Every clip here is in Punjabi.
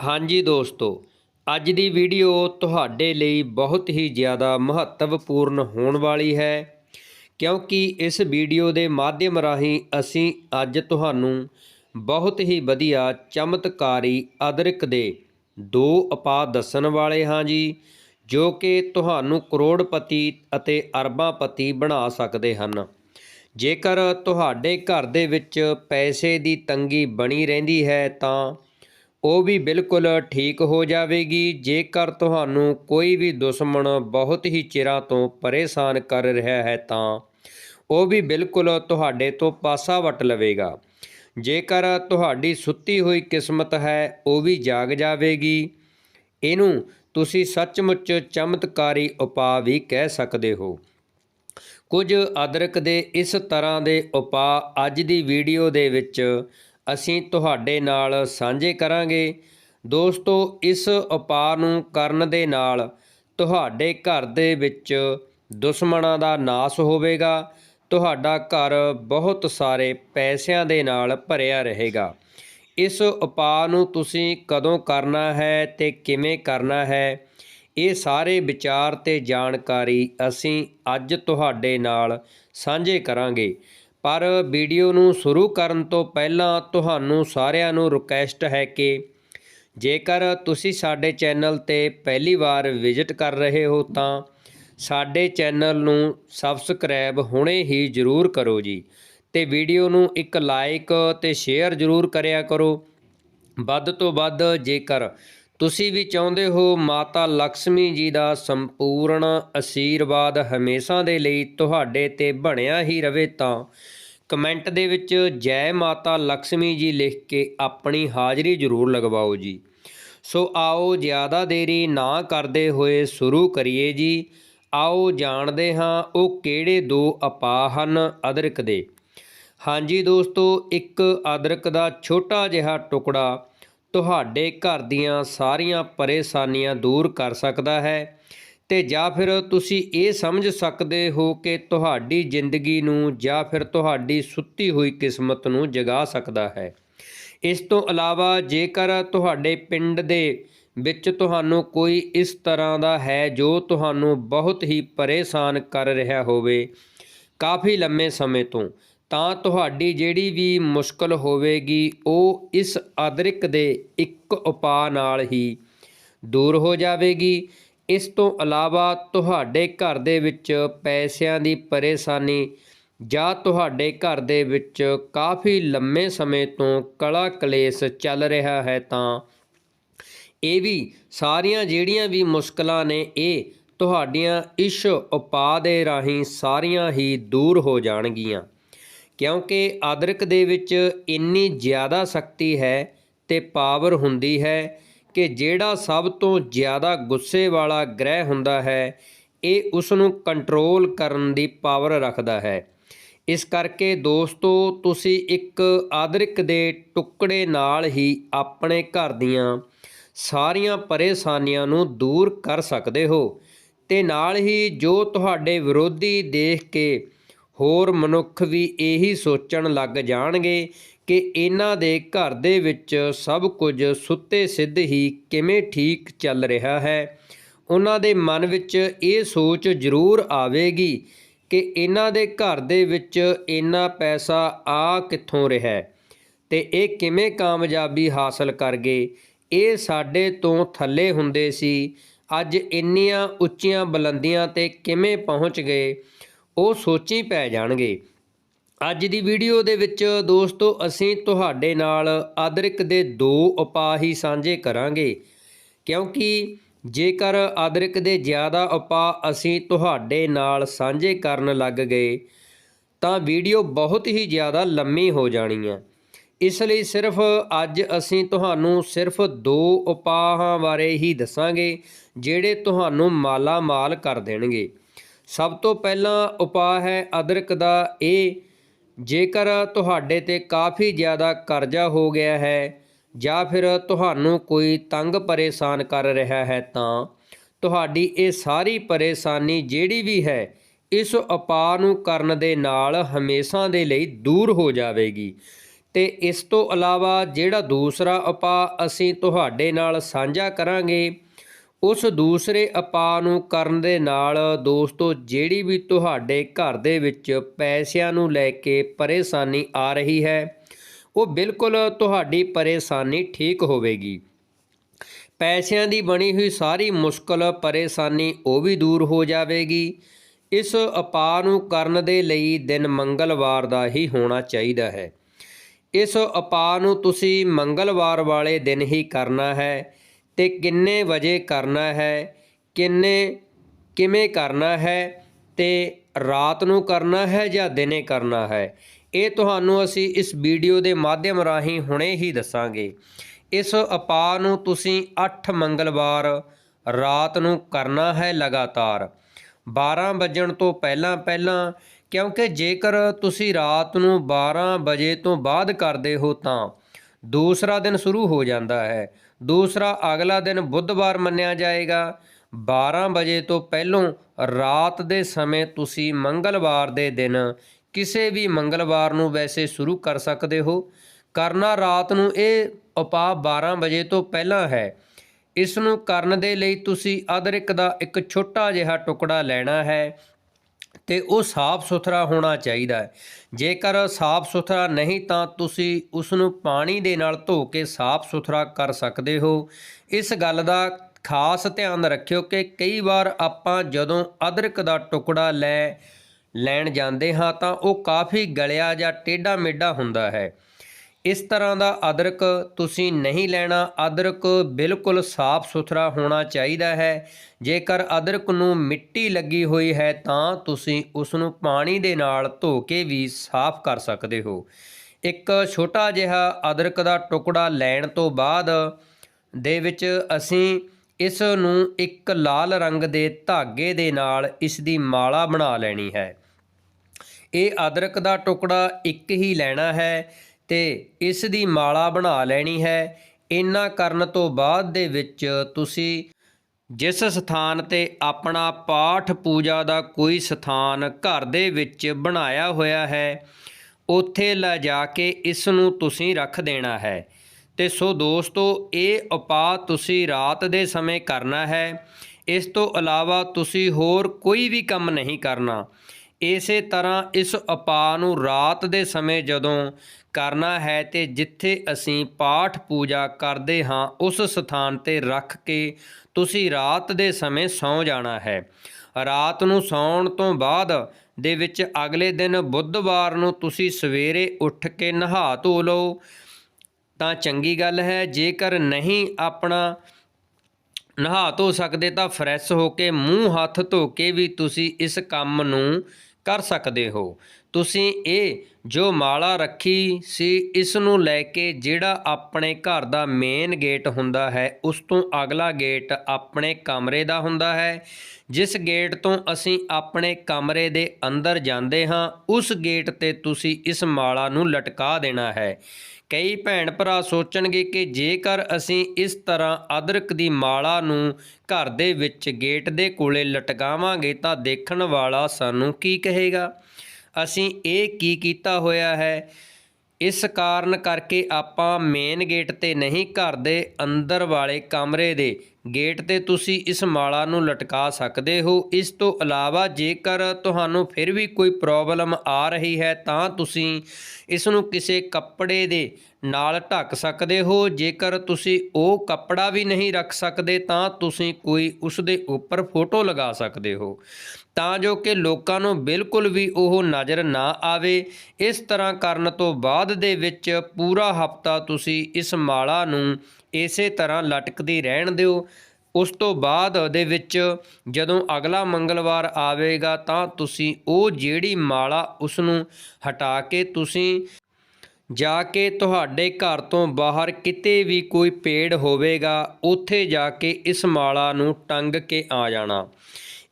ਹਾਂਜੀ ਦੋਸਤੋ, ਅੱਜ ਦੀ ਵੀਡੀਓ ਤੁਹਾਡੇ ਲਈ ਬਹੁਤ ਹੀ ਜ਼ਿਆਦਾ ਮਹੱਤਵਪੂਰਨ ਹੋਣ ਵਾਲੀ ਹੈ, ਕਿਉਂਕਿ ਇਸ ਵੀਡੀਓ ਦੇ ਮਾਧਿਅਮ ਰਾਹੀਂ ਅਸੀਂ ਅੱਜ ਤੁਹਾਨੂੰ ਬਹੁਤ ਹੀ ਵਧੀਆ ਚਮਤਕਾਰੀ ਅਦਰਕ ਦੇ ਦੋ ਉਪਾਅ ਦੱਸਣ ਵਾਲੇ ਹਾਂ ਜੀ, ਜੋ ਕਿ ਤੁਹਾਨੂੰ ਕਰੋੜਪਤੀ ਅਤੇ ਅਰਬਾਂਪਤੀ ਬਣਾ ਸਕਦੇ ਹਨ। ਜੇਕਰ ਤੁਹਾਡੇ ਘਰ ਦੇ ਵਿੱਚ ਪੈਸੇ ਦੀ ਤੰਗੀ ਬਣੀ ਰਹਿੰਦੀ ਹੈ ਤਾਂ ਉਹ ਵੀ ਬਿਲਕੁਲ ਠੀਕ ਹੋ ਜਾਵੇਗੀ। ਜੇਕਰ ਤੁਹਾਨੂੰ ਕੋਈ ਵੀ ਦੁਸ਼ਮਣ ਬਹੁਤ ਹੀ ਚਿਰਾਂ ਤੋਂ ਪਰੇਸ਼ਾਨ ਕਰ ਰਿਹਾ ਹੈ ਤਾਂ ਉਹ ਵੀ ਬਿਲਕੁਲ ਤੁਹਾਡੇ ਤੋਂ ਪਾਸਾ ਵਟ ਲਵੇਗਾ। ਜੇਕਰ ਤੁਹਾਡੀ ਸੁੱਤੀ ਹੋਈ ਕਿਸਮਤ ਹੈ, ਉਹ ਵੀ ਜਾਗ ਜਾਵੇਗੀ। ਇਹਨੂੰ ਤੁਸੀਂ ਸੱਚਮੁੱਚ ਚਮਤਕਾਰੀ ਉਪਾਅ ਵੀ ਕਹਿ ਸਕਦੇ ਹੋ। ਕੁਝ ਅਦਰਕ ਦੇ ਇਸ ਤਰ੍ਹਾਂ ਦੇ ਉਪਾਅ ਅੱਜ ਦੀ ਵੀਡੀਓ ਦੇ ਵਿੱਚ ਅਸੀਂ ਤੁਹਾਡੇ ਨਾਲ ਸਾਂਝੇ ਕਰਾਂਗੇ। ਦੋਸਤੋ, ਇਸ ਉਪਾਅ ਨੂੰ ਕਰਨ ਦੇ ਨਾਲ ਤੁਹਾਡੇ ਘਰ ਦੇ ਵਿੱਚ ਦੁਸ਼ਮਣਾਂ ਦਾ ਨਾਸ ਹੋਵੇਗਾ। ਤੁਹਾਡਾ ਘਰ ਬਹੁਤ ਸਾਰੇ ਪੈਸਿਆਂ ਦੇ ਨਾਲ ਭਰਿਆ ਰਹੇਗਾ। ਇਸ ਉਪਾਅ ਨੂੰ ਤੁਸੀਂ ਕਦੋਂ ਕਰਨਾ ਹੈ ਤੇ ਕਿਵੇਂ ਕਰਨਾ ਹੈ, ਇਹ ਸਾਰੇ ਵਿਚਾਰ ਤੇ ਜਾਣਕਾਰੀ ਅਸੀਂ ਅੱਜ ਤੁਹਾਡੇ ਨਾਲ ਸਾਂਝੇ ਕਰਾਂਗੇ। ਪਰ ਵੀਡੀਓ ਨੂੰ ਸ਼ੁਰੂ ਕਰਨ ਤੋਂ ਪਹਿਲਾਂ ਤੁਹਾਨੂੰ ਸਾਰਿਆਂ ਨੂੰ ਰਿਕੁਐਸਟ ਹੈ ਕਿ ਜੇਕਰ ਤੁਸੀਂ ਸਾਡੇ ਚੈਨਲ ਤੇ ਪਹਿਲੀ ਵਾਰ ਵਿਜ਼ਿਟ ਕਰ ਰਹੇ ਹੋ ਤਾਂ ਸਾਡੇ ਚੈਨਲ ਨੂੰ ਸਬਸਕ੍ਰਾਈਬ ਹੁਣੇ ਹੀ ਜ਼ਰੂਰ ਕਰੋ ਜੀ ਤੇ ਵੀਡੀਓ ਨੂੰ ਇੱਕ ਲਾਈਕ ਤੇ ਸ਼ੇਅਰ ਜ਼ਰੂਰ ਕਰਿਆ ਕਰੋ। ਵੱਧ ਤੋਂ ਵੱਧ ਜੇਕਰ ਤੁਸੀਂ ਵੀ ਚਾਹੁੰਦੇ ਹੋ ਮਾਤਾ ਲక్ష్ਮੀ ਜੀ ਦਾ ਸੰਪੂਰਨ ਅਸ਼ੀਰਵਾਦ ਹਮੇਸ਼ਾ ਦੇ ਲਈ ਤੁਹਾਡੇ ਤੇ ਬਣਿਆ ਹੀ ਰਵੇ ਤਾਂ ਕਮੈਂਟ ਦੇ ਵਿੱਚ ਜੈ ਮਾਤਾ ਲక్ష్ਮੀ ਜੀ ਲਿਖ ਕੇ ਆਪਣੀ ਹਾਜ਼ਰੀ ਜ਼ਰੂਰ ਲਗਵਾਓ ਜੀ। ਸੋ ਆਓ ਜ਼ਿਆਦਾ ਦੇਰੀ ਨਾ ਕਰਦੇ ਹੋਏ ਸ਼ੁਰੂ ਕਰੀਏ ਜੀ। ਆਓ ਜਾਣਦੇ ਹਾਂ ਉਹ ਕਿਹੜੇ ਦੋ ਅਪਾਹ ਹਨ ਅਦਰਕ ਦੇ। ਹਾਂਜੀ ਦੋਸਤੋ, ਇੱਕ ਅਦਰਕ ਦਾ ਛੋਟਾ ਜਿਹਾ ਟੁਕੜਾ ਤੁਹਾਡੇ ਘਰ ਦੀਆਂ ਸਾਰੀਆਂ ਪਰੇਸ਼ਾਨੀਆਂ ਦੂਰ ਕਰ ਸਕਦਾ ਹੈ ਤੇ ਜਾਂ ਫਿਰ ਤੁਸੀਂ ਇਹ ਸਮਝ ਸਕਦੇ ਹੋ ਕਿ ਤੁਹਾਡੀ ਜ਼ਿੰਦਗੀ ਨੂੰ ਜਾਂ ਫਿਰ ਤੁਹਾਡੀ ਸੁੱਤੀ ਹੋਈ ਕਿਸਮਤ ਨੂੰ ਜਗਾ ਸਕਦਾ ਹੈ। ਇਸ ਤੋਂ ਇਲਾਵਾ ਜੇਕਰ ਤੁਹਾਡੇ ਪਿੰਡ ਦੇ ਵਿੱਚ ਤੁਹਾਨੂੰ ਕੋਈ ਇਸ ਤਰ੍ਹਾਂ ਦਾ ਹੈ ਜੋ ਤੁਹਾਨੂੰ ਬਹੁਤ ਹੀ ਪਰੇਸ਼ਾਨ ਕਰ ਰਿਹਾ ਹੋਵੇ ਕਾਫੀ ਲੰਮੇ ਸਮੇਂ ਤੋਂ ਤਾਂ ਤੁਹਾਡੀ ਜਿਹੜੀ ਵੀ ਮੁਸ਼ਕਲ ਹੋਵੇਗੀ, ਉਹ ਇਸ ਅਦਰਕ ਦੇ ਇੱਕ ਉਪਾਅ ਨਾਲ ਹੀ ਦੂਰ ਹੋ ਜਾਵੇਗੀ। ਇਸ ਤੋਂ ਇਲਾਵਾ ਤੁਹਾਡੇ ਘਰ ਦੇ ਵਿੱਚ ਪੈਸਿਆਂ ਦੀ ਪਰੇਸ਼ਾਨੀ ਜਾਂ ਤੁਹਾਡੇ ਘਰ ਦੇ ਵਿੱਚ ਕਾਫੀ ਲੰਮੇ ਸਮੇਂ ਤੋਂ ਕਲਾ ਕਲੇਸ਼ ਚੱਲ ਰਿਹਾ ਹੈ ਤਾਂ ਇਹ ਵੀ ਸਾਰੀਆਂ ਜਿਹੜੀਆਂ ਵੀ ਮੁਸ਼ਕਲਾਂ ਨੇ, ਇਹ ਤੁਹਾਡੀਆਂ ਇਸ ਉਪਾਅ ਦੇ ਰਾਹੀਂ ਸਾਰੀਆਂ ਹੀ ਦੂਰ ਹੋ ਜਾਣਗੀਆਂ। ਕਿਉਂਕਿ ਅਦਰਕ ਦੇ ਵਿੱਚ ਇੰਨੀ ਜ਼ਿਆਦਾ ਸ਼ਕਤੀ ਹੈ ਤੇ ਪਾਵਰ ਹੁੰਦੀ ਹੈ ਕਿ ਜਿਹੜਾ ਸਭ ਤੋਂ ਜ਼ਿਆਦਾ ਗੁੱਸੇ ਵਾਲਾ ਗ੍ਰਹਿ ਹੁੰਦਾ ਹੈ, ਇਹ ਉਸ ਨੂੰ ਕੰਟਰੋਲ ਕਰਨ ਦੀ ਪਾਵਰ ਰੱਖਦਾ ਹੈ। ਇਸ ਕਰਕੇ ਦੋਸਤੋ, ਤੁਸੀਂ ਇੱਕ ਅਦਰਕ ਦੇ ਟੁਕੜੇ ਨਾਲ ਹੀ ਆਪਣੇ ਘਰ ਦੀਆਂ ਸਾਰੀਆਂ ਪਰੇਸ਼ਾਨੀਆਂ ਨੂੰ ਦੂਰ ਕਰ ਸਕਦੇ ਹੋ ਤੇ ਨਾਲ ਹੀ ਜੋ ਤੁਹਾਡੇ ਵਿਰੋਧੀ ਦੇਖ ਕੇ ਹੋਰ ਮਨੁੱਖ ਵੀ ਇਹੀ ਸੋਚਣ ਲੱਗ ਜਾਣਗੇ ਕਿ ਇਹਨਾਂ ਦੇ ਘਰ ਦੇ ਵਿੱਚ ਸਭ ਕੁਝ ਸੁੱਤੇ ਸਿੱਧ ਹੀ ਕਿਵੇਂ ਠੀਕ ਚੱਲ ਰਿਹਾ ਹੈ। ਉਹਨਾਂ ਦੇ ਮਨ ਵਿੱਚ ਇਹ ਸੋਚ ਜ਼ਰੂਰ ਆਵੇਗੀ ਕਿ ਇਹਨਾਂ ਦੇ ਘਰ ਦੇ ਵਿੱਚ ਇੰਨਾ ਪੈਸਾ ਆ ਕਿੱਥੋਂ ਰਿਹਾ ਹੈ ਤੇ ਇਹ ਕਿਵੇਂ ਕਾਮਯਾਬੀ ਹਾਸਲ ਕਰ ਗਏ ਇਹ ਸਾਡੇ ਤੋਂ ਥੱਲੇ ਹੁੰਦੇ ਸੀ। ਅੱਜ ਇੰਨੀਆਂ ਉੱਚੀਆਂ ਬੁਲੰਦੀਆਂ ਤੇ ਕਿਵੇਂ ਪਹੁੰਚ ਗਏ। ਉਹ ਸੋਚੀ ਪੈ ਜਾਣਗੇ। ਅੱਜ ਦੀ ਵੀਡੀਓ ਦੇ ਵਿੱਚ ਦੋਸਤੋ ਅਸੀਂ ਤੁਹਾਡੇ ਨਾਲ ਅਦਰਕ ਦੇ ਦੋ ਉਪਾਅ ਹੀ ਸਾਂਝੇ ਕਰਾਂਗੇ। ਕਿਉਂਕਿ ਜੇਕਰ ਅਦਰਕ ਦੇ ਜ਼ਿਆਦਾ ਉਪਾਅ ਅਸੀਂ ਤੁਹਾਡੇ ਨਾਲ ਸਾਂਝੇ ਕਰਨ ਲੱਗ ਗਏ, ਤਾਂ ਵੀਡੀਓ ਬਹੁਤ ਹੀ ਜ਼ਿਆਦਾ ਲੰਮੀ ਹੋ ਜਾਣੀ ਹੈ ਇਸ ਲਈ ਸਿਰਫ ਅੱਜ ਅਸੀਂ ਤੁਹਾਨੂੰ ਸਿਰਫ ਦੋ ਉਪਾਹਾਂ ਬਾਰੇ ਹੀ ਦੱਸਾਂਗੇ, ਜਿਹੜੇ ਤੁਹਾਨੂੰ ਮਾਲਾ ਮਾਲ ਕਰ ਦੇਣਗੇ। ਸਭ ਤੋਂ ਪਹਿਲਾਂ ਉਪਾਅ ਹੈ ਅਦਰਕ ਦਾ ਇਹ ਜੇਕਰ ਤੁਹਾਡੇ ਤੇ ਕਾਫੀ ਜ਼ਿਆਦਾ ਕਰਜ਼ਾ ਹੋ ਗਿਆ ਹੈ ਜਾਂ ਫਿਰ ਤੁਹਾਨੂੰ ਕੋਈ ਤੰਗ ਪਰੇਸ਼ਾਨ ਕਰ ਰਿਹਾ ਹੈ ਤਾਂ ਤੁਹਾਡੀ ਇਹ ਸਾਰੀ ਪਰੇਸ਼ਾਨੀ ਜਿਹੜੀ ਵੀ ਹੈ, ਇਸ ਉਪਾਅ ਨੂੰ ਕਰਨ ਦੇ ਨਾਲ ਹਮੇਸ਼ਾ ਦੇ ਲਈ ਦੂਰ ਹੋ ਜਾਵੇਗੀ। ਤੇ ਇਸ ਤੋਂ ਇਲਾਵਾ ਜਿਹੜਾ ਦੂਸਰਾ ਉਪਾਅ ਅਸੀਂ ਤੁਹਾਡੇ ਨਾਲ ਸਾਂਝਾ ਕਰਾਂਗੇ ਉਸ ਦੂਸਰੇ ਉਪਾਅ ਨੂੰ ਕਰਨ ਦੇ ਨਾਲ, ਦੋਸਤੋ, ਜਿਹੜੀ ਵੀ ਤੁਹਾਡੇ ਘਰ ਦੇ ਵਿੱਚ ਪੈਸਿਆਂ ਨੂੰ ਲੈ ਕੇ ਪਰੇਸ਼ਾਨੀ ਆ ਰਹੀ ਹੈ, ਉਹ ਬਿਲਕੁਲ ਤੁਹਾਡੀ ਪਰੇਸ਼ਾਨੀ ਠੀਕ ਹੋਵੇਗੀ। ਪੈਸਿਆਂ ਦੀ ਬਣੀ ਹੋਈ ਸਾਰੀ ਮੁਸ਼ਕਲ, ਪਰੇਸ਼ਾਨੀ ਉਹ ਵੀ ਦੂਰ ਹੋ ਜਾਵੇਗੀ। ਇਸ ਉਪਾਅ ਨੂੰ ਕਰਨ ਦੇ ਲਈ ਦਿਨ ਮੰਗਲਵਾਰ ਦਾ ਹੀ ਹੋਣਾ ਚਾਹੀਦਾ ਹੈ। ਇਸ ਉਪਾਅ ਨੂੰ ਤੁਸੀਂ ਮੰਗਲਵਾਰ ਵਾਲੇ ਦਿਨ ਹੀ ਕਰਨਾ ਹੈ। ਤੇ ਕਿੰਨੇ ਵਜੇ ਕਰਨਾ ਹੈ, ਕਿੰਨੇ, ਕਿਵੇਂ ਕਰਨਾ ਹੈ ਤੇ ਰਾਤ ਨੂੰ ਕਰਨਾ ਹੈ ਜਾਂ ਦਿਨੇ ਕਰਨਾ ਹੈ? ਇਹ ਤੁਹਾਨੂੰ ਅਸੀਂ ਇਸ ਵੀਡੀਓ ਦੇ ਮਾਧਿਅਮ ਰਾਹੀਂ ਹੁਣੇ ਹੀ ਦੱਸਾਂਗੇ। ਇਸ ਉਪਾਅ ਨੂੰ ਤੁਸੀਂ 8 ਮੰਗਲਵਾਰ ਰਾਤ ਨੂੰ ਕਰਨਾ ਹੈ ਲਗਾਤਾਰ। 12 ਵੱਜਣ ਤੋਂ ਪਹਿਲਾਂ ਪਹਿਲਾਂ, ਕਿਉਂਕਿ ਜੇਕਰ ਤੁਸੀਂ ਰਾਤ ਨੂੰ 12 ਵਜੇ ਤੋਂ ਬਾਅਦ ਕਰਦੇ ਹੋ ਤਾਂ ਦੂਸਰਾ ਦਿਨ ਸ਼ੁਰੂ ਹੋ ਜਾਂਦਾ ਹੈ। ਦੂਸਰਾ, ਅਗਲਾ ਦਿਨ ਬੁੱਧਵਾਰ ਮੰਨਿਆ ਜਾਏਗਾ। 12 ਵਜੇ ਤੋਂ ਪਹਿਲੋਂ ਰਾਤ ਦੇ ਸਮੇਂ ਤੁਸੀਂ ਮੰਗਲਵਾਰ ਦੇ ਦਿਨ ਕਿਸੇ ਵੀ ਮੰਗਲਵਾਰ ਨੂੰ ਵੈਸੇ ਸ਼ੁਰੂ ਕਰ ਸਕਦੇ ਹੋ। ਕਰਨਾ ਰਾਤ ਨੂੰ ਇਹ ਉਪਾਅ 12 ਵਜੇ ਤੋਂ ਪਹਿਲਾਂ ਹੈ। ਇਸ ਨੂੰ ਕਰਨ ਦੇ ਲਈ ਤੁਸੀਂ ਅਦਰਕ ਦਾ ਇੱਕ ਛੋਟਾ ਜਿਹਾ ਟੁਕੜਾ ਲੈਣਾ ਹੈ। ਤੇ ਉਹ ਸਾਫ਼ ਸੁਥਰਾ ਹੋਣਾ ਚਾਹੀਦਾ ਹੈ। ਜੇਕਰ ਸਾਫ਼ ਸੁਥਰਾ ਨਹੀਂ ਤਾਂ ਤੁਸੀਂ ਉਸ ਨੂੰ ਪਾਣੀ ਦੇ ਨਾਲ ਧੋ ਕੇ ਸਾਫ਼ ਸੁਥਰਾ ਕਰ ਸਕਦੇ ਹੋ। ਇਸ ਗੱਲ ਦਾ ਖਾਸ ਧਿਆਨ ਰੱਖਿਓ ਕਿ ਕਈ ਵਾਰ ਆਪਾਂ ਜਦੋਂ ਅਦਰਕ ਦਾ ਟੁਕੜਾ ਲੈ, ਲੈਣ ਜਾਂਦੇ ਹਾਂ ਤਾਂ ਉਹ ਕਾਫੀ ਗਲਿਆ ਜਾਂ ਟੇਢਾ ਮੇਢਾ ਹੁੰਦਾ ਹੈ। ਇਸ ਤਰ੍ਹਾਂ ਦਾ ਅਦਰਕ ਤੁਸੀਂ ਨਹੀਂ ਲੈਣਾ। ਅਦਰਕ ਬਿਲਕੁਲ ਸਾਫ਼ ਸੁਥਰਾ ਹੋਣਾ ਚਾਹੀਦਾ ਹੈ। ਜੇਕਰ ਅਦਰਕ ਨੂੰ ਮਿੱਟੀ ਲੱਗੀ ਹੋਈ ਹੈ ਤਾਂ ਤੁਸੀਂ ਉਸ ਨੂੰ ਪਾਣੀ ਦੇ ਨਾਲ ਧੋ ਕੇ ਵੀ ਸਾਫ਼ ਕਰ ਸਕਦੇ ਹੋ। ਇੱਕ ਛੋਟਾ ਜਿਹਾ ਅਦਰਕ ਦਾ ਟੁਕੜਾ ਲੈਣ ਤੋਂ ਬਾਅਦ ਦੇ ਵਿੱਚ ਅਸੀਂ ਇਸ ਨੂੰ ਇੱਕ ਲਾਲ ਰੰਗ ਦੇ ਧਾਗੇ ਦੇ ਨਾਲ ਇਸ ਦੀ ਮਾਲਾ ਬਣਾ ਲੈਣੀ ਹੈ। ਇਹ ਅਦਰਕ ਦਾ ਟੁਕੜਾ ਇੱਕ ਹੀ ਲੈਣਾ ਹੈ। ਤੇ ਇਸ ਦੀ ਮਾਲਾ ਬਣਾ ਲੈਣੀ ਹੈ। ਇੰਨਾ ਕਰਨ ਤੋਂ ਬਾਅਦ ਦੇ ਵਿੱਚ ਤੁਸੀਂ ਜਿਸ ਸਥਾਨ ਤੇ ਆਪਣਾ ਪਾਠ ਪੂਜਾ ਦਾ ਕੋਈ ਸਥਾਨ ਘਰ ਦੇ ਵਿੱਚ ਬਣਾਇਆ ਹੋਇਆ ਹੈ, ਉੱਥੇ ਲੈ ਜਾ ਕੇ ਇਸ ਨੂੰ ਤੁਸੀਂ ਰੱਖ ਦੇਣਾ ਹੈ। ਤੇ ਸੋ ਦੋਸਤੋ, ਇਹ ਉਪਾਅ ਤੁਸੀਂ ਰਾਤ ਦੇ ਸਮੇਂ ਕਰਨਾ ਹੈ। ਇਸ ਤੋਂ ਇਲਾਵਾ ਤੁਸੀਂ ਹੋਰ ਕੋਈ ਵੀ ਕੰਮ ਨਹੀਂ ਕਰਨਾ। ਇਸੇ ਤਰ੍ਹਾਂ ਇਸ ਉਪਾਅ ਨੂੰ ਰਾਤ ਦੇ ਸਮੇਂ ਜਦੋਂ ਕਰਨਾ ਹੈ ਤੇ ਜਿੱਥੇ ਅਸੀਂ ਪਾਠ ਪੂਜਾ ਕਰਦੇ ਹਾਂ, ਉਸ ਸਥਾਨ ਤੇ ਰੱਖ ਕੇ ਤੁਸੀਂ ਰਾਤ ਦੇ ਸਮੇਂ ਸੌਂ ਜਾਣਾ ਹੈ। ਰਾਤ ਨੂੰ ਸੌਣ ਤੋਂ ਬਾਅਦ ਦੇ ਵਿੱਚ ਅਗਲੇ ਦਿਨ ਬੁੱਧਵਾਰ ਨੂੰ ਤੁਸੀਂ ਸਵੇਰੇ ਉੱਠ ਕੇ ਨਹਾ ਧੋ ਲਓ। ਤਾਂ ਚੰਗੀ ਗੱਲ ਹੈ, ਜੇਕਰ ਨਹੀਂ ਆਪਣਾ ਨਹਾ ਧੋ ਸਕਦੇ ਤਾਂ ਫਰੈਸ਼ ਹੋ ਕੇ ਮੂੰਹ ਹੱਥ ਧੋ ਕੇ ਵੀ ਤੁਸੀਂ ਇਸ ਕੰਮ ਨੂੰ ਕਰ ਸਕਦੇ ਹੋ। ਤੁਸੀਂ ਇਹ ਜੋ ਮਾਲਾ ਰੱਖੀ ਸੀ, ਇਸ ਨੂੰ ਲੈ ਕੇ ਜਿਹੜਾ ਆਪਣੇ ਘਰ ਦਾ ਮੇਨ ਗੇਟ ਹੁੰਦਾ ਹੈ, ਉਸ ਤੋਂ ਅਗਲਾ ਗੇਟ ਆਪਣੇ ਕਮਰੇ ਦਾ ਹੁੰਦਾ ਹੈ। ਜਿਸ ਗੇਟ ਤੋਂ ਅਸੀਂ ਆਪਣੇ ਕਮਰੇ ਦੇ ਅੰਦਰ ਜਾਂਦੇ ਹਾਂ, ਉਸ ਗੇਟ ਤੇ ਤੁਸੀਂ ਇਸ ਮਾਲਾ ਨੂੰ ਲਟਕਾ ਦੇਣਾ ਹੈ। ਕਈ ਭੈਣ ਭਰਾ ਸੋਚਣਗੇ ਕਿ ਜੇਕਰ ਅਸੀਂ ਇਸ ਤਰ੍ਹਾਂ ਅਦਰਕ ਦੀ ਮਾਲਾ ਨੂੰ ਘਰ ਦੇ ਵਿੱਚ ਗੇਟ ਦੇ ਕੋਲੇ ਲਟਕਾਵਾਂਗੇ, ਤਾਂ ਦੇਖਣ ਵਾਲਾ ਸਾਨੂੰ ਕੀ ਕਹੇਗਾ? ਅਸੀਂ ਇਹ ਕੀ ਕੀਤਾ ਹੋਇਆ ਹੈ? ਇਸ ਕਾਰਨ ਕਰਕੇ ਆਪਾਂ ਮੇਨ ਗੇਟ ਤੇ ਨਹੀਂ ਘਰ ਦੇ ਅੰਦਰ ਵਾਲੇ ਕਮਰੇ ਦੇ ਗੇਟ ਤੇ ਤੁਸੀਂ ਇਸ ਮਾਲਾ ਨੂੰ ਲਟਕਾ ਸਕਦੇ ਹੋ। ਇਸ ਤੋਂ ਇਲਾਵਾ ਜੇਕਰ ਤੁਹਾਨੂੰ ਫਿਰ ਵੀ ਕੋਈ ਪ੍ਰੋਬਲਮ ਆ ਰਹੀ ਹੈ ਤਾਂ ਤੁਸੀਂ ਇਸ ਨੂੰ ਕਿਸੇ ਕੱਪੜੇ ਦੇ ਨਾਲ ਢੱਕ ਸਕਦੇ ਹੋ। ਜੇਕਰ ਤੁਸੀਂ ਉਹ ਕੱਪੜਾ ਵੀ ਨਹੀਂ ਰੱਖ ਸਕਦੇ ਤਾਂ ਤੁਸੀਂ ਕੋਈ ਉਸ ਦੇ ਉੱਪਰ ਫੋਟੋ ਲਗਾ ਸਕਦੇ ਹੋ। ਤਾਂ ਜੋ ਕਿ ਲੋਕਾਂ ਨੂੰ ਬਿਲਕੁਲ ਵੀ ਉਹ ਨਜ਼ਰ ਨਾ ਆਵੇ। ਇਸ ਤਰ੍ਹਾਂ ਕਰਨ ਤੋਂ ਬਾਅਦ ਦੇ ਵਿੱਚ ਪੂਰਾ ਹਫਤਾ ਤੁਸੀਂ ਇਸ ਮਾਲਾ ਨੂੰ ਇਸੇ ਤਰ੍ਹਾਂ ਲਟਕਦੀ ਰਹਿਣ ਦਿਓ। ਉਸ ਤੋਂ ਬਾਅਦ ਦੇ ਵਿੱਚ ਜਦੋਂ ਅਗਲਾ ਮੰਗਲਵਾਰ ਆਵੇਗਾ ਤਾਂ ਤੁਸੀਂ ਉਹ ਜਿਹੜੀ ਮਾਲਾ ਉਸ ਨੂੰ ਹਟਾ ਕੇ ਤੁਸੀਂ ਜਾ ਕੇ ਤੁਹਾਡੇ ਘਰ ਤੋਂ ਬਾਹਰ ਕਿਤੇ ਵੀ ਕੋਈ ਪੇੜ ਹੋਵੇਗਾ, ਉੱਥੇ ਜਾ ਕੇ ਇਸ ਮਾਲਾ ਨੂੰ ਟੰਗ ਕੇ ਆ ਜਾਣਾ।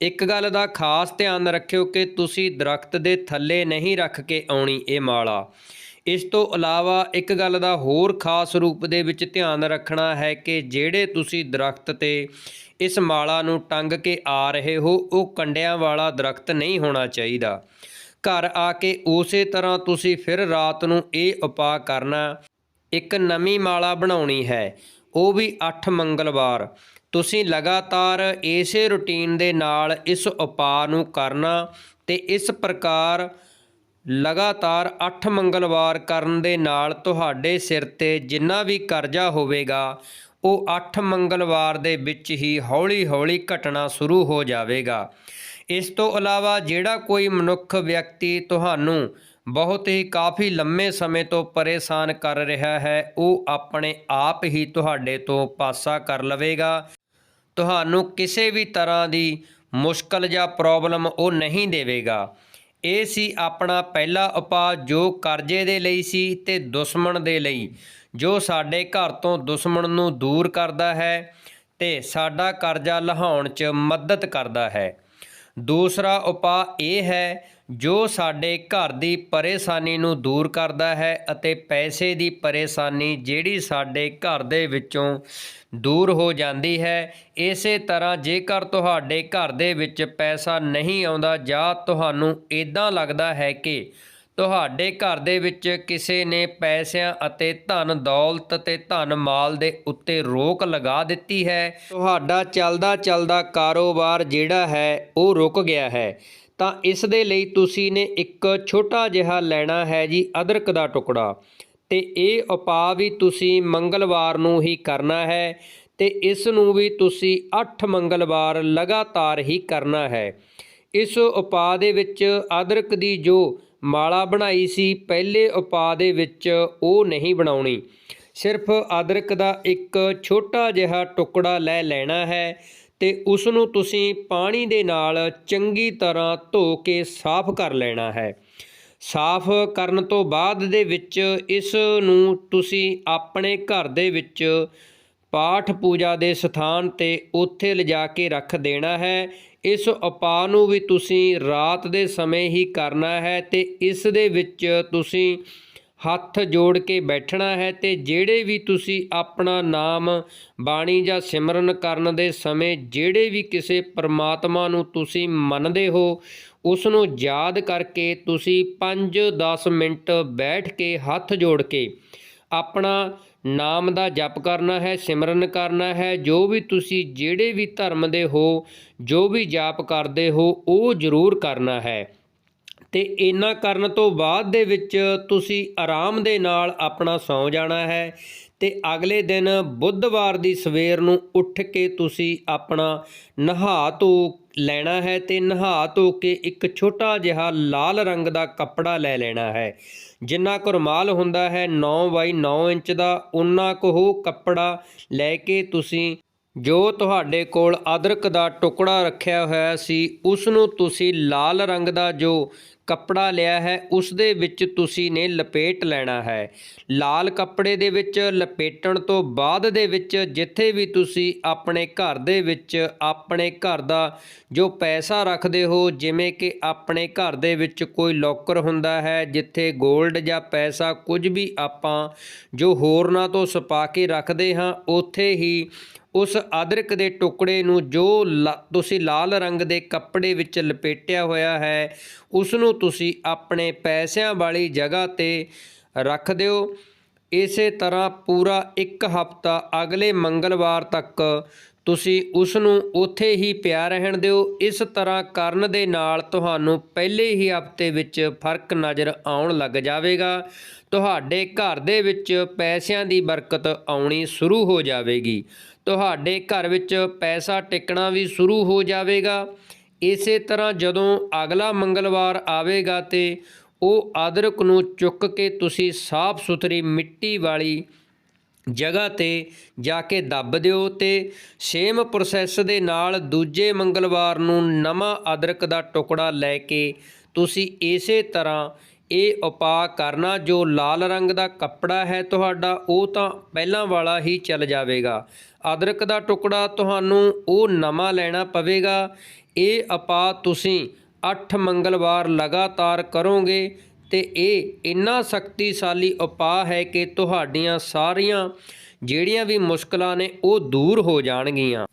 ਇੱਕ ਗੱਲ ਦਾ ਖਾਸ ਧਿਆਨ ਰੱਖਿਓ ਕਿ ਤੁਸੀਂ ਦਰਖਤ ਦੇ ਥੱਲੇ ਨਹੀਂ ਰੱਖ ਕੇ ਆਉਣੀ ਇਹ ਮਾਲਾ। ਇਸ ਤੋਂ ਇਲਾਵਾ ਇੱਕ ਗੱਲ ਦਾ ਹੋਰ ਖਾਸ ਰੂਪ ਦੇ ਵਿੱਚ ਧਿਆਨ ਰੱਖਣਾ ਹੈ ਕਿ ਜਿਹੜੇ ਤੁਸੀਂ ਦਰਖਤ ਤੇ ਇਸ ਮਾਲਾ ਨੂੰ ਟੰਗ ਕੇ ਆ ਰਹੇ ਹੋ, ਉਹ ਕੰਡਿਆਂ ਵਾਲਾ ਦਰਖਤ ਨਹੀਂ ਹੋਣਾ ਚਾਹੀਦਾ। ਘਰ ਆ ਕੇ ਉਸੇ ਤਰ੍ਹਾਂ ਤੁਸੀਂ ਫਿਰ ਰਾਤ ਨੂੰ ਇਹ ਉਪਾਅ ਕਰਨਾ। ਇੱਕ ਨਵੀਂ ਮਾਲਾ ਬਣਾਉਣੀ ਹੈ, ਉਹ ਵੀ 8 ਮੰਗਲਵਾਰ। ਤੁਸੀਂ ਲਗਾਤਾਰ ਇਸੇ ਰੁਟੀਨ ਦੇ ਨਾਲ ਇਸ ਉਪਾਅ ਨੂੰ ਕਰਨਾ ਤੇ ਇਸ ਪ੍ਰਕਾਰ ਲਗਾਤਾਰ 8 ਮੰਗਲਵਾਰ ਕਰਨ ਦੇ ਨਾਲ ਤੁਹਾਡੇ ਸਿਰ ਤੇ ਜਿੰਨਾ ਵੀ ਕਰਜ਼ਾ ਹੋਵੇਗਾ, ਉਹ 8 ਮੰਗਲਵਾਰ ਦੇ ਵਿੱਚ ਹੀ ਹੌਲੀ-ਹੌਲੀ ਘਟਣਾ ਸ਼ੁਰੂ ਹੋ ਜਾਵੇਗਾ। ਇਸ ਤੋਂ ਇਲਾਵਾ ਜਿਹੜਾ ਕੋਈ ਮਨੁੱਖ ਵਿਅਕਤੀ ਤੁਹਾਨੂੰ ਬਹੁਤ ਹੀ ਕਾਫੀ ਲੰਮੇ ਸਮੇਂ ਤੋਂ ਪਰੇਸ਼ਾਨ ਕਰ ਰਿਹਾ ਹੈ, ਉਹ ਆਪਣੇ ਆਪ ਹੀ ਤੁਹਾਡੇ ਤੋਂ ਪਾਸਾ ਕਰ ਲਵੇਗਾ। ਤੁਹਾਨੂੰ ਕਿਸੇ ਵੀ ਤਰ੍ਹਾਂ ਦੀ ਮੁਸ਼ਕਲ ਜਾਂ ਪ੍ਰੋਬਲਮ ਉਹ ਨਹੀਂ ਦੇਵੇਗਾ। ਇਹ ਸੀ ਆਪਣਾ ਪਹਿਲਾ ਉਪਾਅ ਜੋ ਕਰਜ਼ੇ ਦੇ ਲਈ ਸੀ ਤੇ ਦੁਸ਼ਮਣ ਦੇ ਲਈ, ਜੋ ਸਾਡੇ ਘਰ ਤੋਂ ਦੁਸ਼ਮਣ ਨੂੰ ਦੂਰ ਕਰਦਾ ਹੈ ਤੇ ਸਾਡਾ ਕਰਜ਼ਾ ਲਹਾਉਣ 'ਚ ਮਦਦ ਕਰਦਾ ਹੈ। ਦੂਸਰਾ ਉਪਾਅ ਇਹ ਹੈ ਜੋ ਸਾਡੇ ਘਰ ਦੀ ਪਰੇਸ਼ਾਨੀ ਨੂੰ ਦੂਰ ਕਰਦਾ ਹੈ ਅਤੇ ਪੈਸੇ ਦੀ ਪਰੇਸ਼ਾਨੀ ਜਿਹੜੀ ਸਾਡੇ ਘਰ ਦੇ ਵਿੱਚੋਂ ਦੂਰ ਹੋ ਜਾਂਦੀ ਹੈ, ਇਸੇ ਤਰ੍ਹਾਂ ਜੇਕਰ ਤੁਹਾਡੇ ਘਰ ਦੇ ਵਿੱਚ ਪੈਸਾ ਨਹੀਂ ਆਉਂਦਾ ਜਾਂ ਤੁਹਾਨੂੰ ਇਦਾਂ ਲੱਗਦਾ ਹੈ ਕਿ ਤੁਹਾਡੇ ਘਰ ਦੇ ਵਿੱਚ ਕਿਸੇ ਨੇ ਪੈਸਿਆਂ ਅਤੇ ਧਨ ਦੌਲਤ ਤੇ ਧਨ ਮਾਲ ਦੇ ਉੱਤੇ ਰੋਕ ਲਗਾ ਦਿੱਤੀ ਹੈ, ਤੁਹਾਡਾ ਚੱਲਦਾ ਚੱਲਦਾ ਕਾਰੋਬਾਰ ਜਿਹੜਾ ਹੈ ਉਹ ਰੁਕ ਗਿਆ ਹੈ। ਤਾਂ ਇਸ ਦੇ ਲਈ ਤੁਸੀਂ ਨੇ ਇੱਕ ਛੋਟਾ ਜਿਹਾ ਲੈਣਾ ਹੈ ਜੀ ਅਦਰਕ ਦਾ ਟੁਕੜਾ। ਤੇ ਇਹ ਉਪਾਅ ਵੀ ਤੁਸੀਂ ਮੰਗਲਵਾਰ ਨੂੰ ਹੀ ਕਰਨਾ ਹੈ ਤੇ ਇਸ ਨੂੰ ਵੀ ਤੁਸੀਂ 8 ਮੰਗਲਵਾਰ ਲਗਾਤਾਰ ਹੀ ਕਰਨਾ ਹੈ। ਇਸ ਉਪਾਅ ਦੇ ਵਿੱਚ ਅਦਰਕ ਦੀ ਜੋ ਮਾਲਾ ਬਣਾਈ ਸੀ, ਪਹਿਲੇ ਉਪਾਅ ਦੇ ਵਿੱਚ ਉਹ ਨਹੀਂ ਬਣਾਉਣੀ। ਸਿਰਫ ਅਦਰਕ ਦਾ ਇੱਕ ਛੋਟਾ ਜਿਹਾ ਟੁਕੜਾ ਲੈ ਲੈਣਾ ਹੈ ਤੇ ਉਸ ਨੂੰ ਤੁਸੀਂ ਪਾਣੀ ਦੇ ਨਾਲ ਚੰਗੀ ਤਰ੍ਹਾਂ ਧੋ ਕੇ ਸਾਫ਼ ਕਰ ਲੈਣਾ ਹੈ। ਸਾਫ਼ ਕਰਨ ਤੋਂ ਬਾਅਦ ਦੇ ਵਿੱਚ ਇਸ ਨੂੰ ਤੁਸੀਂ ਆਪਣੇ ਘਰ ਦੇ ਵਿੱਚ ਪਾਠ ਪੂਜਾ ਦੇ ਸਥਾਨ ਤੇ ਉੱਥੇ ਲਿਜਾ ਕੇ ਰੱਖ ਦੇਣਾ ਹੈ। ਇਸ ਉਪਾਅ ਨੂੰ ਵੀ ਤੁਸੀਂ ਰਾਤ ਦੇ ਸਮੇਂ ਹੀ ਕਰਨਾ ਹੈ ਤੇ ਇਸ ਦੇ ਵਿੱਚ ਤੁਸੀਂ ਹੱਥ ਜੋੜ ਕੇ ਬੈਠਣਾ ਹੈ ਤੇ ਜਿਹੜੇ ਵੀ ਤੁਸੀਂ ਆਪਣਾ ਨਾਮ ਬਾਣੀ ਜਾਂ ਸਿਮਰਨ ਕਰਨ ਦੇ ਸਮੇਂ ਜਿਹੜੇ ਵੀ ਕਿਸੇ ਪਰਮਾਤਮਾ ਨੂੰ ਤੁਸੀਂ ਮੰਨਦੇ ਹੋ ਉਸ ਨੂੰ ਯਾਦ ਕਰਕੇ ਤੁਸੀਂ 5-10 ਮਿੰਟ ਬੈਠ ਕੇ ਹੱਥ ਜੋੜ ਕੇ ਆਪਣਾ ਨਾਮ ਦਾ ਜਪ ਕਰਨਾ ਹੈ, ਸਿਮਰਨ ਕਰਨਾ ਹੈ, ਜੋ ਵੀ ਤੁਸੀਂ ਜਿਹੜੇ ਵੀ ਧਰਮ ਦੇ ਹੋ, ਜੋ ਵੀ ਜਾਪ ਕਰਦੇ ਹੋ, ਉਹ ਜ਼ਰੂਰ ਕਰਨਾ ਹੈ। ਤੇ ਇੰਨਾ ਕਰਨ ਤੋਂ ਬਾਅਦ ਦੇ ਵਿੱਚ ਤੁਸੀਂ ਆਰਾਮ ਦੇ ਨਾਲ ਆਪਣਾ ਸੌਂ ਜਾਣਾ ਹੈ ਤੇ ਅਗਲੇ ਦਿਨ ਬੁੱਧਵਾਰ ਦੀ ਸਵੇਰ ਨੂੰ ਉੱਠ ਕੇ ਤੁਸੀਂ ਆਪਣਾ ਨਹਾ ਧੋ ਲੈਣਾ ਹੈ ਤੇ ਨਹਾ ਧੋ ਕੇ ਇੱਕ ਛੋਟਾ ਜਿਹਾ ਲਾਲ ਰੰਗ ਦਾ ਕੱਪੜਾ ਲੈ ਲੈਣਾ ਹੈ। ਜਿੰਨਾ ਕੁ ਰੁਮਾਲ ਹੁੰਦਾ ਹੈ 9 ਬਾਈ 9 ਇੰਚ ਦਾ ਉਨਾ ਕੁ ਉਹ ਕੱਪੜਾ ਲੈ ਕੇ ਤੁਸੀਂ ਜੋ ਤੁਹਾਡੇ ਕੋਲ ਅਦਰਕ ਦਾ ਟੁਕੜਾ ਰੱਖਿਆ ਹੋਇਆ ਸੀ ਉਸ ਨੂੰ ਤੁਸੀਂ ਲਾਲ ਰੰਗ ਦਾ ਜੋ ਕੱਪੜਾ ਲਿਆ ਹੈ ਉਸ ਦੇ ਵਿੱਚ ਤੁਸੀਂ ਨੇ ਲਪੇਟ ਲੈਣਾ ਹੈ। ਲਾਲ ਕੱਪੜੇ ਦੇ ਵਿੱਚ ਲਪੇਟਣ ਤੋਂ ਬਾਅਦ ਦੇ ਵਿੱਚ ਜਿੱਥੇ ਵੀ ਤੁਸੀਂ ਆਪਣੇ ਘਰ ਦੇ ਵਿੱਚ ਆਪਣੇ ਘਰ ਦਾ ਜੋ ਪੈਸਾ ਰੱਖਦੇ ਹੋ, ਜਿਵੇਂ ਕਿ ਆਪਣੇ ਘਰ ਦੇ ਵਿੱਚ ਕੋਈ ਲੋਕਰ ਹੁੰਦਾ ਹੈ, ਜਿੱਥੇ 골ਡ ਜਾਂ ਪੈਸਾ ਕੁਝ ਵੀ ਆਪਾਂ ਜੋ ਹੋਰਨਾਂ ਤੋਂ ਛਪਾ ਕੇ ਰੱਖਦੇ ਹਾਂ, ਉੱਥੇ ਹੀ ਉਸ ਅਦਰਕ ਦੇ ਟੁਕੜੇ ਨੂੰ ਜੋ ਲਾ- ਤੁਸੀਂ ਲਾਲ ਰੰਗ ਦੇ ਕੱਪੜੇ ਵਿੱਚ ਲਪੇਟਿਆ ਹੋਇਆ ਹੈ ਉਸ ਨੂੰ ਤੁਸੀਂ ਆਪਣੇ ਪੈਸਿਆਂ ਵਾਲੀ ਜਗ੍ਹਾ ਤੇ ਰੱਖ ਦਿਓ। ਇਸੇ ਤਰ੍ਹਾਂ ਪੂਰਾ ਇੱਕ ਹਫ਼ਤਾ ਅਗਲੇ ਮੰਗਲਵਾਰ ਤੱਕ ਤੁਸੀਂ ਉਸ ਨੂੰ ਉੱਥੇ ਹੀ ਪਿਆ ਰਹਿਣ ਦਿਓ। ਇਸ ਤਰ੍ਹਾਂ ਕਰਨ ਦੇ ਨਾਲ ਤੁਹਾਨੂੰ ਪਹਿਲੇ ਹੀ ਹਫ਼ਤੇ ਵਿੱਚ ਫ਼ਰਕ ਨਜ਼ਰ ਆਉਣ ਲੱਗ ਜਾਵੇਗਾ। ਤੁਹਾਡੇ ਘਰ ਦੇ ਵਿੱਚ ਪੈਸਿਆਂ ਦੀ ਬਰਕਤ ਆਉਣੀ ਸ਼ੁਰੂ ਹੋ ਜਾਵੇਗੀ। ਤੁਹਾਡੇ ਘਰ ਵਿੱਚ ਪੈਸਾ ਟਿਕਣਾ ਵੀ ਸ਼ੁਰੂ ਹੋ ਜਾਵੇਗਾ। ਇਸੇ ਤਰ੍ਹਾਂ ਜਦੋਂ ਅਗਲਾ ਮੰਗਲਵਾਰ ਆਵੇਗਾ ਤੇ ਉਹ ਅਦਰਕ ਨੂੰ ਚੁੱਕ ਕੇ ਤੁਸੀਂ ਸਾਫ਼ ਸੁਥਰੀ ਮਿੱਟੀ ਵਾਲੀ ਜਗ੍ਹਾ ਤੇ ਜਾ ਕੇ ਦੱਬ ਦਿਓ ਤੇ ਸੇਮ ਪ੍ਰੋਸੈਸ ਦੇ ਨਾਲ ਦੂਜੇ ਮੰਗਲਵਾਰ ਨੂੰ ਨਵਾਂ ਅਦਰਕ ਦਾ ਟੁਕੜਾ ਲੈ ਕੇ ਤੁਸੀਂ ਇਸੇ ਤਰ੍ਹਾਂ ਇਹ ਉਪਾਅ ਕਰਨਾ ਜੋ ਲਾਲ ਰੰਗ ਦਾ ਕੱਪੜਾ ਹੈ ਤੁਹਾਡਾ, ਉਹ ਤਾਂ ਪਹਿਲਾਂ ਵਾਲਾ ਹੀ ਚੱਲ ਜਾਵੇਗਾ। ਅਦਰਕ ਦਾ ਟੁਕੜਾ ਤੁਹਾਨੂੰ ਉਹ ਨਵਾਂ ਲੈਣਾ ਪਵੇਗਾ। ਇਹ ਉਪਾਅ ਤੁਸੀਂ 8 ਮੰਗਲਵਾਰ ਲਗਾਤਾਰ ਕਰੋਗੇ ਤੇ ਇਹ ਇੰਨਾ ਸ਼ਕਤੀਸ਼ਾਲੀ ਉਪਾਅ ਹੈ ਕਿ ਤੁਹਾਡੀਆਂ ਸਾਰੀਆਂ ਜਿਹੜੀਆਂ ਵੀ ਮੁਸ਼ਕਲਾਂ ਨੇ ਉਹ ਦੂਰ ਹੋ ਜਾਣਗੀਆਂ।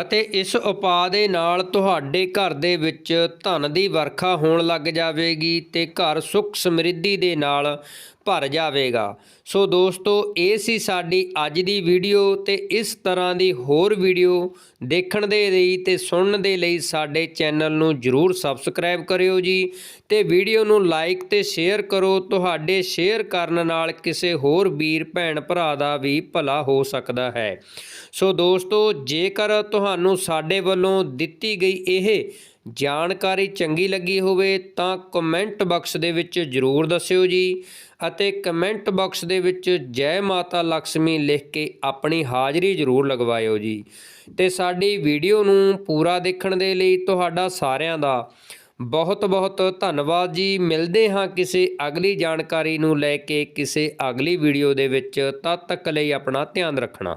ਅਤੇ ਇਸ ਉਪਾਅ ਦੇ ਨਾਲ ਤੁਹਾਡੇ ਘਰ ਦੇ ਵਿੱਚ ਧਨ ਦੀ ਵਰਖਾ ਹੋਣ ਲੱਗ ਜਾਵੇਗੀ ਤੇ ਘਰ ਸੁੱਖ ਸਮਰਿੱਧੀ ਦੇ ਨਾਲ ਭਰ ਜਾਵੇਗਾ। ਸੋ ਦੋਸਤੋ, ਇਹ ਸੀ ਸਾਡੀ ਅੱਜ ਦੀ ਵੀਡੀਓ ਤੇ ਇਸ ਤਰ੍ਹਾਂ ਦੀ ਹੋਰ ਵੀਡੀਓ ਦੇਖਣ ਦੇ ਲਈ ਤੇ ਸੁਣਨ ਦੇ ਲਈ ਸਾਡੇ ਚੈਨਲ ਨੂੰ ਜਰੂਰ ਸਬਸਕ੍ਰਾਈਬ ਕਰਿਓ ਜੀ ਤੇ ਵੀਡੀਓ ਨੂੰ ਲਾਈਕ ਤੇ ਸ਼ੇਅਰ ਕਰੋ। ਤੁਹਾਡੇ ਸ਼ੇਅਰ ਕਰਨ ਨਾਲ ਕਿਸੇ ਹੋਰ ਵੀਰ, ਭੈਣ, ਭਰਾ ਦਾ ਵੀ ਭਲਾ ਹੋ ਸਕਦਾ ਹੈ। ਸੋ ਦੋਸਤੋ, ਜੇਕਰ ਤੁਹਾਨੂੰ ਸਾਡੇ ਵੱਲੋਂ ਦਿੱਤੀ ਗਈ ਇਹ ਜਾਣਕਾਰੀ ਚੰਗੀ ਲੱਗੀ ਹੋਵੇ ਤਾਂ ਕਮੈਂਟ ਬਾਕਸ ਦੇ ਵਿੱਚ ਜਰੂਰ ਦੱਸਿਓ ਜੀ ਅਤੇ ਕਮੈਂਟ ਬਾਕਸ ਦੇ ਵਿੱਚ ਜੈ ਮਾਤਾ ਲక్ష్ਮੀ ਲਿਖ ਕੇ ਆਪਣੀ ਹਾਜ਼ਰੀ ਜਰੂਰ ਲਗਵਾਇਓ ਜੀ। ਤੇ ਸਾਡੀ ਵੀਡੀਓ ਨੂੰ ਪੂਰਾ ਦੇਖਣ ਦੇ ਲਈ ਤੁਹਾਡਾ ਸਾਰਿਆਂ ਦਾ ਬਹੁਤ ਬਹੁਤ ਧੰਨਵਾਦ ਜੀ। ਮਿਲਦੇ ਹਾਂ ਕਿਸੇ ਅਗਲੀ ਜਾਣਕਾਰੀ ਨੂੰ ਲੈ ਕੇ ਕਿਸੇ ਅਗਲੀ ਵੀਡੀਓ ਦੇ ਵਿੱਚ। ਤਦ ਤੱਕ ਲਈ ਆਪਣਾ ਧਿਆਨ ਰੱਖਣਾ।